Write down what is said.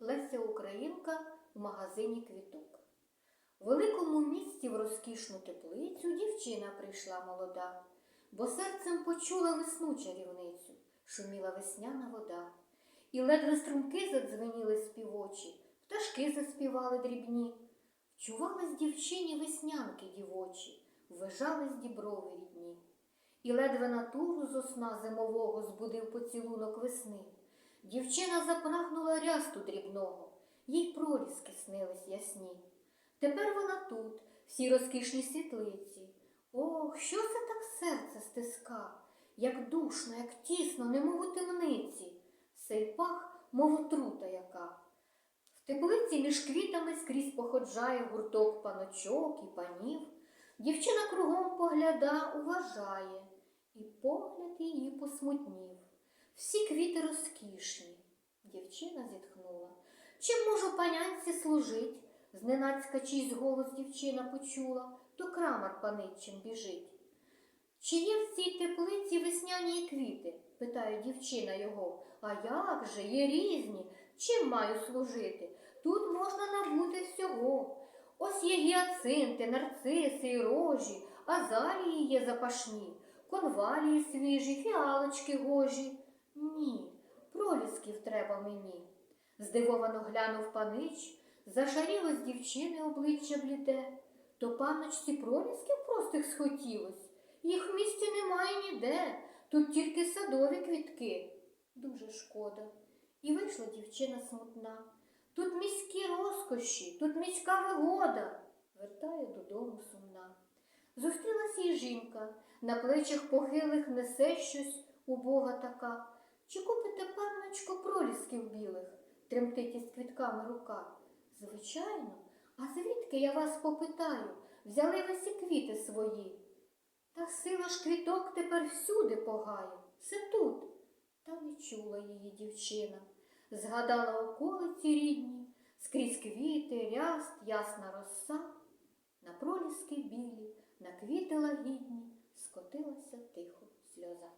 Леся Українка в магазині квіток. В великому місті в розкішну теплицю дівчина прийшла молода, бо серцем почула весну чарівницю, шуміла весняна вода. І ледве струмки задзвеніли співочі, пташки заспівали дрібні. Вчувались дівчині веснянки дівочі, ввижались діброви рідні. І ледве натуру зо сна зимового збудив поцілунок весни. Дівчина запнахнула рясту дрібного, їй проліски снились ясні. Тепер вона тут, в цій розкішній світлиці. Ох, що це так серце стиска, як душно, як тісно, немов у темниці, сей пах, мов отрута яка. В теплиці між квітами скрізь походжає гурток паночок і панів. Дівчина кругом погляда, уважає, і погляд її посмутнів. Всі квіти розкішні. Дівчина зітхнула. Чим можу панянці служить? Зненацька чийсь голос дівчина почула, то крамар паничим біжить. Чи є в цій теплиці весняні квіти? питає дівчина його. А як же, є різні. Чим маю служити? Тут можна набути всього. Ось є гіацинти, нарциси і рожі, азалії є запашні, конвалії свіжі, фіалочки гожі. Ні, пролісків треба мені. Здивовано глянув панич, зашаріло з дівчини обличчя бліде. То паночці пролісків простих схотілось. Їх в місті немає ніде, тут тільки садові квітки. Дуже шкода. І вийшла дівчина смутна. Тут міські розкоші, тут міська вигода. Вертає додому сумна. Зустрілась їй жінка, на плечах похилих несе щось убога така. Чи купите, панночко, пролісків білих? тремтить із квітками рука. Звичайно, а звідки я вас попитаю? Взяли ви всі квіти свої. Та сила ж квіток тепер всюди погає, все тут. Та не чула її дівчина. Згадала околиці рідні, скрізь квіти, ряст, ясна роса. На проліски білі, на квіти лагідні скотилася тихо сльоза.